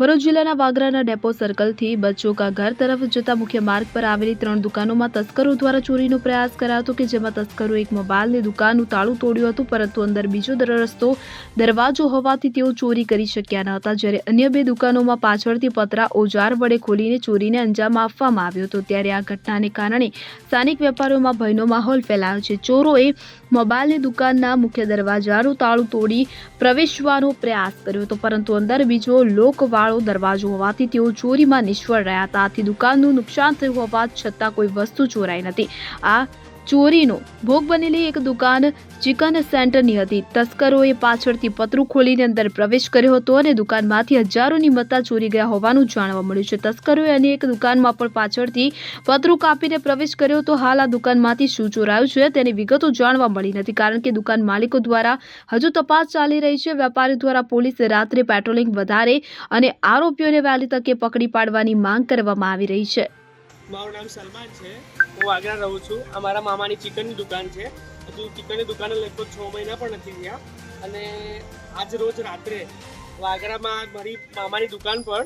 ભરૂચ જિલ્લાના વાગરાના ડેપો સર્કલથી બચોકા ઘર તરફ જતા મુખ્ય માર્ગ પર આવેલી ત્રણ દુકાનોમાં તસ્કરો દ્વારા ચોરીનો પ્રયાસ કરાયો કે જેમાં તસ્કરો એક મોબાઈલની દુકાનનું તાળું તોડ્યું હતું, પરંતુ અંદર બીજો દરરસ્તો દરવાજો હોવાથી તેઓ ચોરી કરી શક્યા ન હતા. જ્યારે અન્ય બે દુકાનોમાં પાછળથી પતરા ઓજાર વડે ખોલીને ચોરીને અંજામ આપવામાં આવ્યો હતો, ત્યારે આ ઘટનાને કારણે સ્થાનિક વેપારીઓમાં ભયનો માહોલ ફેલાયો છે. ચોરોએ મોબાઈલની દુકાનના મુખ્ય દરવાજાનું તાળું તોડી પ્રવેશવાનો પ્રયાસ કર્યો હતો, પરંતુ અંદર બીજો લોકવાળો દરવાજો હોવાથી તેઓ ચોરીમાં નિષ્ફળ રહ્યા હતા. આથી દુકાનનું નુકસાન થયું હોવા છતાં કોઈ વસ્તુ ચોરાઈ નથી. આ ચોરીનો. ભોગ બનેલી એક દુકાન ચિકન સેન્ટરની હતી. તસ્કરોએ પાછળથી પતરું ખોલીને અંદર પ્રવેશ કર્યો હતો અને દુકાનમાંથી હજારોની મત્તા ચોરી ગયા હોવાનું જાણવા મળ્યું છે. તસ્કરોએ અને એક દુકાનમાં પણ પાછળથી પતરું કાપીને પ્રવેશ કર્યો હતો હાલ આ દુકાનમાંથી શું ચોરાયું છે તેની વિગતો જાણવા મળી નથી. કારણ કે દુકાન માલિકો દ્વારા હજુ તપાસ ચાલી રહી છે. વેપારી દ્વારા પોલીસે રાત્રે પેટ્રોલિંગ વધારે અને આરોપીઓને વહેલી તકે પકડી પાડવાની માંગ કરવામાં આવી રહી છે. મારું નામ સલમાન છે. હું આગ્રા રહું છું. અમારા મામાની ચિકનની દુકાન છે. હજુ ચિકનની દુકાને લગભગ છ મહિના પણ નથી થયા અને આજ રોજ રાત્રે વાગરામાં મારી મામાની દુકાન પર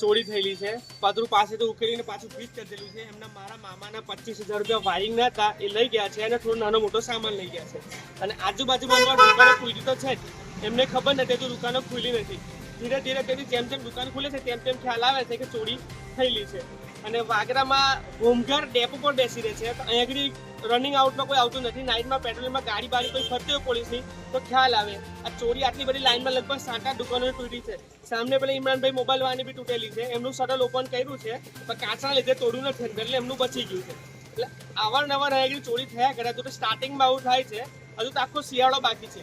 ચોરી થયેલી છે. પાદરું તો ઉકેલીને પાછું ફ્રીજ કરી દેલું છે. એમના મારા મામાના પચીસ હજાર રૂપિયા વાયરિંગના હતા. એ લઈ ગયા છે અને થોડો નાનો મોટો સામાન લઈ ગયા છે. અને આજુબાજુમાં મારા દુકાનો ખુલી તો છે જ. એમને ખબર નથી તો દુકાનો ખુલી નથી. ધીરે ધીરે તેથી જેમ જેમ દુકાન ખુલે છે, તેમ તેમ ખ્યાલ આવે છે કે ચોરી થયેલી છે. અને વાગરામાં હોમગાર્ડ ડેપો પર બેસી રહે છે. તો અહીંયા આગળ રનિંગ આઉટમાં કોઈ આવતું નથી. નાઇટમાં પેટ્રોલિંગમાં ગાડી બાડી કોઈ ફરતી હોય પોલીસની, તો ખ્યાલ આવે. આ ચોરી આટલી બધી લાઇનમાં લગભગ સાત આઠ દુકાનો તૂટી છે. સામને પેલા ઇમરાનભાઈ મોબાઈલ વાળાની બી તૂટેલી છે. એમનું શટલ ઓપન કર્યું છે, પણ કાચના લીધે તોડ્યું નથી એટલે એમનું બચી ગયું છે. એટલે અવારનવાર અહીંયા ચોરી થયા કરે. તો સ્ટાર્ટિંગમાં આવું થાય છે. હજુ તો આખો શિયાળો બાકી છે.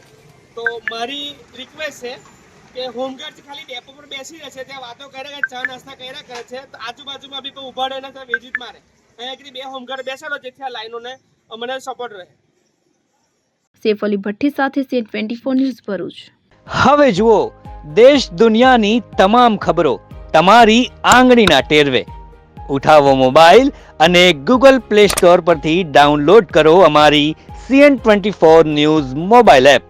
તો મારી રિક્વેસ્ટ છે કે હોમગાર્ડ ખાલી ડેપો પર બેસી રહેશે ત્યાં વાતો કરે કે ચા નાસ્તા કર્યા કરે છે તો આજુબાજુમાં બી ઊભા રહે ને ત્યાં વેજીત મારે. અહીંયા આગળ બે હોમગાર્ડ બેસાડો જેથી આ લાઈનોને અમને સપોર્ટ રહે. સેફ અલી ભઠ્ઠી સાથે CN twenty four news Bharuch. હવે જુઓ દેશ દુનિયાની તમામ ખબરો તમારી આંગળીના ટેરવે. ઉઠાવો મોબાઈલ અને ગૂગલ પ્લે સ્ટોર પરથી ડાઉનલોડ કરો અમારી CN twenty four news mobile app.